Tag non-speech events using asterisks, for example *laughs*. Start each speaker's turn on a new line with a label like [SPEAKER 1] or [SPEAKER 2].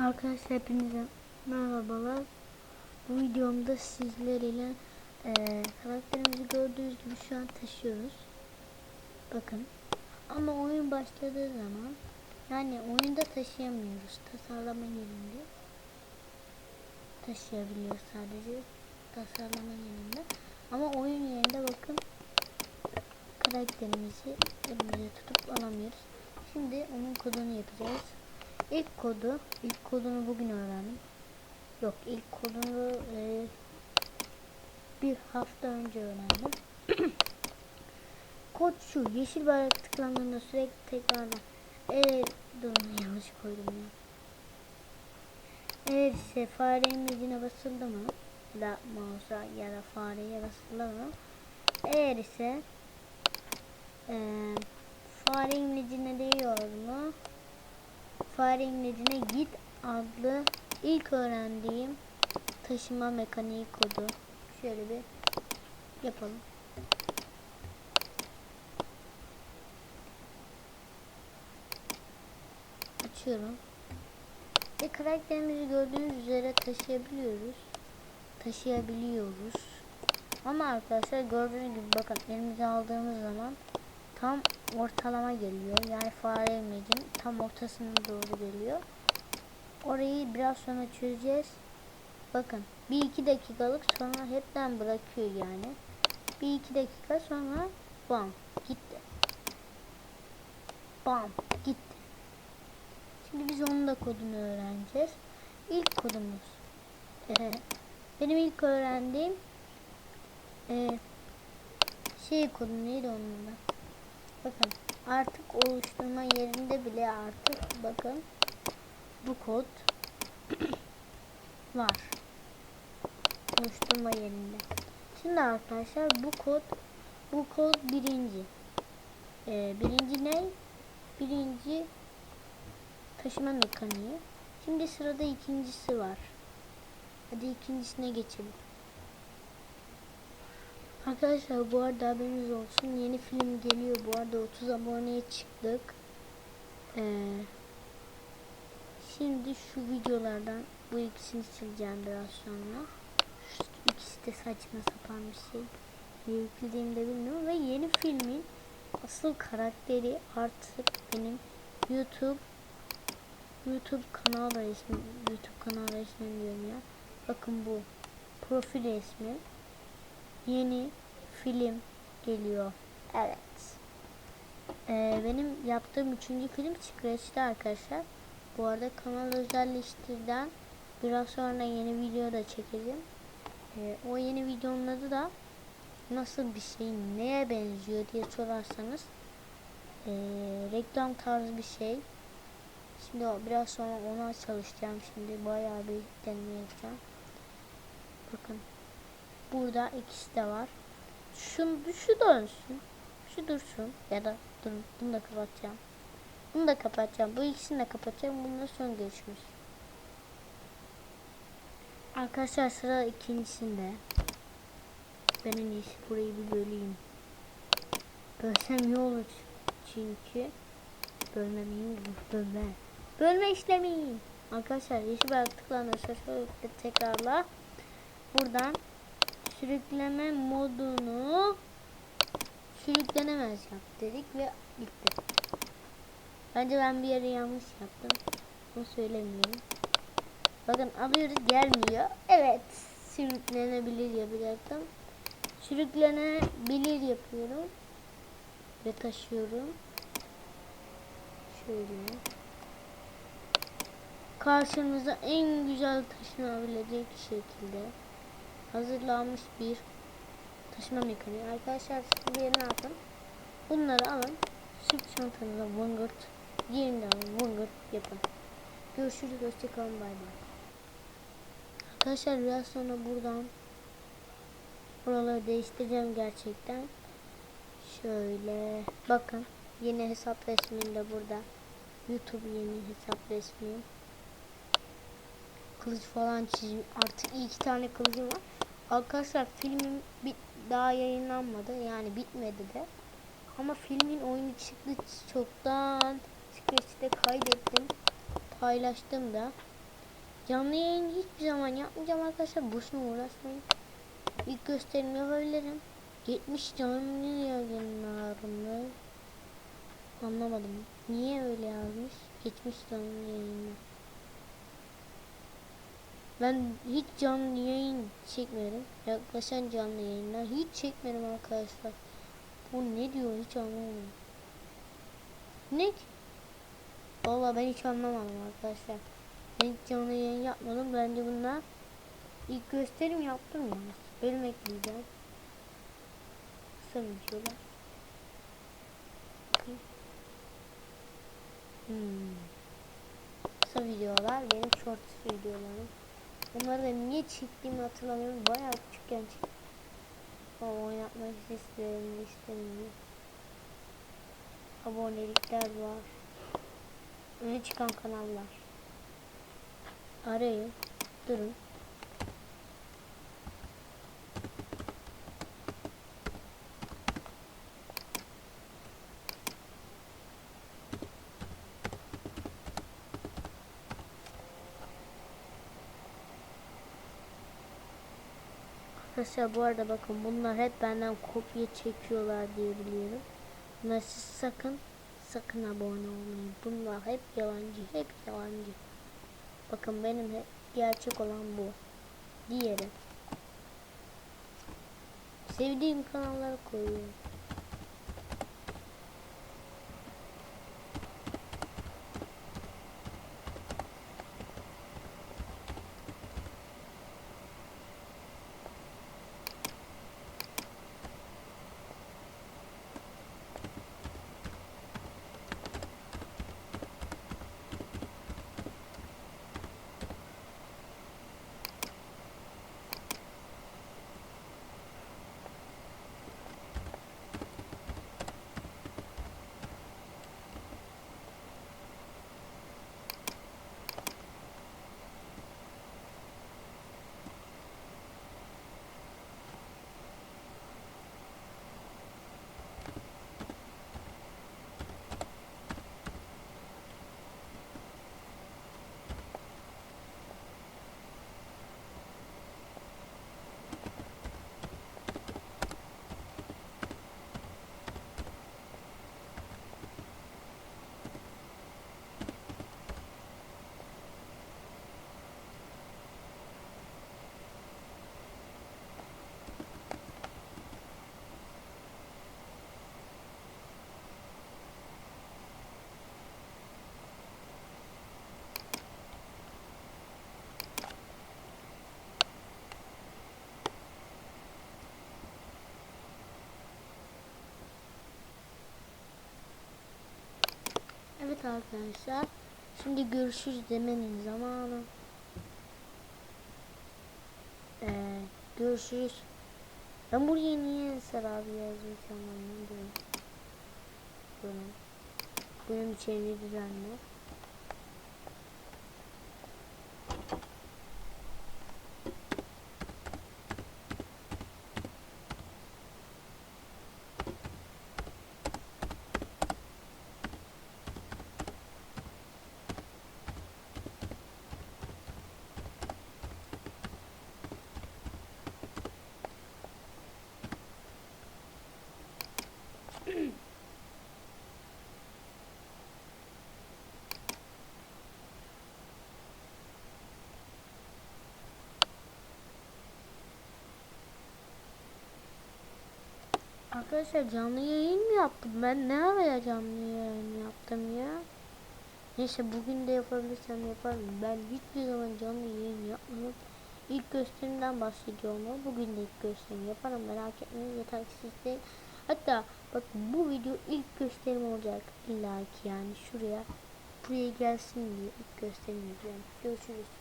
[SPEAKER 1] Arkadaşlar hepinize merhabalar. Bu videomda sizler ile eee, karakterimizi gördüğünüz gibi şu an taşıyoruz. Bakın. Ama oyun başladığı zaman yani oyunda taşıyamıyoruz. Tasarlama yerinde taşıyabiliyoruz sadece. Tasarlama yerinde. Ama oyun yerinde bakın karakterimizi elimize tutup alamıyoruz. Şimdi onun kodunu yapacağız. İlk kodu, ilk kodunu bugün öğrendim. Yok, ilk kodunu e, bir hafta önce öğrendim. *clears throat* Kod şu, yeşil bayrak tıklandığında sürekli tekrarla. Eğer, dur yanlış koydum ya. Eğer ise fare imlecine basıldı mı, da mouse'a ya da fareye basıldı mı, eğer ise e, fare imlecine değiyor mu, Fare imlecine git adlı ilk öğrendiğim taşıma mekaniği kodu. Şöyle bir yapalım. Açıyorum. Ve karakterimizi gördüğünüz üzere taşıyabiliyoruz. Taşıyabiliyoruz. Ama arkadaşlar gördüğünüz gibi bakın elimize aldığımız zaman tam ortalama geliyor. Yani fare imlecin tam ortasına doğru geliyor. Orayı biraz sonra çözeceğiz. Bakın bir iki dakikalık sonra hepten bırakıyor yani. Bir iki dakika sonra bam gitti. Bam gitti. Şimdi biz onun da kodunu öğreneceğiz. İlk kodumuz. *laughs* Benim ilk öğrendiğim e, şey kodu neydi onun da? Bakın artık oluşturma yerinde bile artık bakın bu kod var. Oluşturma yerinde. Şimdi arkadaşlar bu kod bu kod birinci. Ee, birinci ne? Birinci taşıma mekaniği. Şimdi sırada ikincisi var. Hadi ikincisine geçelim. Arkadaşlar bu arada haberiniz olsun yeni film geliyor bu arada 30 aboneye çıktık. Ee, şimdi şu videolardan bu ikisini sileceğim biraz sonra. Şu ikisi de saçma sapan bir şey. Ne yüklediğimi de bilmiyorum ve yeni filmin asıl karakteri artık benim YouTube YouTube kanal resmi YouTube kanal resmi diyorum ya. Bakın bu profil resmi yeni film geliyor. Evet. Ee, benim yaptığım üçüncü film Scratch'te arkadaşlar. Bu arada kanal özelleştirden biraz sonra yeni video da çekeceğim. Ee, o yeni videonun adı da nasıl bir şey, neye benziyor diye sorarsanız ee, reklam tarzı bir şey. Şimdi biraz sonra ona çalışacağım. Şimdi bayağı bir deneme yapacağım. Bakın Burada ikisi de var. Şunu, şu dönsün. Şu dursun. Ya da durun. Bunu da kapatacağım. Bunu da kapatacağım. Bu ikisini de kapatacağım. Bununla son görüşürüz. Arkadaşlar sıra ikincisinde. Ben en iyisi burayı bir böleyim. Bölsem iyi olur. Çünkü bölmemeyim. Bölme. Bölme işlemi. Arkadaşlar yeşil bayrak tıklanırsa şöyle tekrarla. Buradan sürükleme modunu sürüklenemez yap dedik ve bitti. Bence ben bir yere yanlış yaptım. Bunu söylemiyorum. Bakın alıyoruz gelmiyor. Evet sürüklenebilir yapacaktım. Sürüklenebilir yapıyorum. Ve taşıyorum. Şöyle. Karşımıza en güzel taşınabilecek şekilde hazırlanmış bir taşıma mekaniği. Arkadaşlar bir ne yapın? Bunları alın. Sırt çantanıza vıngırt. Yerinde alın vıngırt yapın. Görüşürüz. Hoşçakalın. Bay bay. Arkadaşlar biraz sonra buradan buraları değiştireceğim gerçekten. Şöyle bakın. Yeni hesap resmim de burada. YouTube yeni hesap resmim kılıç falan çizim. Artık iki tane kılıcım var. Arkadaşlar filmim bit daha yayınlanmadı. Yani bitmedi de. Ama filmin oyunu çıktı çoktan. Scratch'te kaydettim. Paylaştım da. Canlı yayın hiçbir zaman yapmayacağım arkadaşlar. Boşuna uğraşmayın. İlk gösterim yapabilirim. 70 canlı yayınlarında anlamadım. Niye öyle yazmış? 70 canlı yayınlar. Ben hiç canlı yayın çekmedim. Yaklaşan canlı yayınlar hiç çekmedim arkadaşlar. Bu ne diyor hiç anlamadım. Ne? Vallahi ben hiç anlamadım arkadaşlar. Ben hiç canlı yayın yapmadım. Bence bunlar ilk gösterim yaptım ya. Bölüm ekleyeceğim. Kısa videolar. Hmm. Kısa videolar benim shorts videolarım. Bunları da niye çektiğimi hatırlamıyorum. Bayağı küçükken çektim. Ama oynatmak isterim istemiyorum. Abonelikler var. Öne çıkan kanallar. Arayın. Durun. Arkadaşlar bu arada bakın bunlar hep benden kopya çekiyorlar diye biliyorum. Bunlar sakın sakın abone olmayın. Bunlar hep yalancı, hep yalancı. Bakın benim hep gerçek olan bu. Diğeri. Sevdiğim kanalları koyuyorum. Evet arkadaşlar. Şimdi görüşürüz demenin zamanı. Ee, görüşürüz. Ben buraya niye Ensar abi yazmış anlamadım. Bunun. Bunun içeriği düzenli. Arkadaşlar canlı yayın mı yaptım? Ben ne araya canlı yayın yaptım ya? Neyse bugün de yapabilirsem yaparım. Ben hiçbir zaman canlı yayın yapmadım. İlk gösterimden bahsediyorum ama bugün de ilk gösterim yaparım. Merak etmeyin yeter ki siz de. Hatta bak bu video ilk gösterim olacak. İlla ki yani şuraya buraya gelsin diye ilk gösterim yapacağım. Görüşürüz.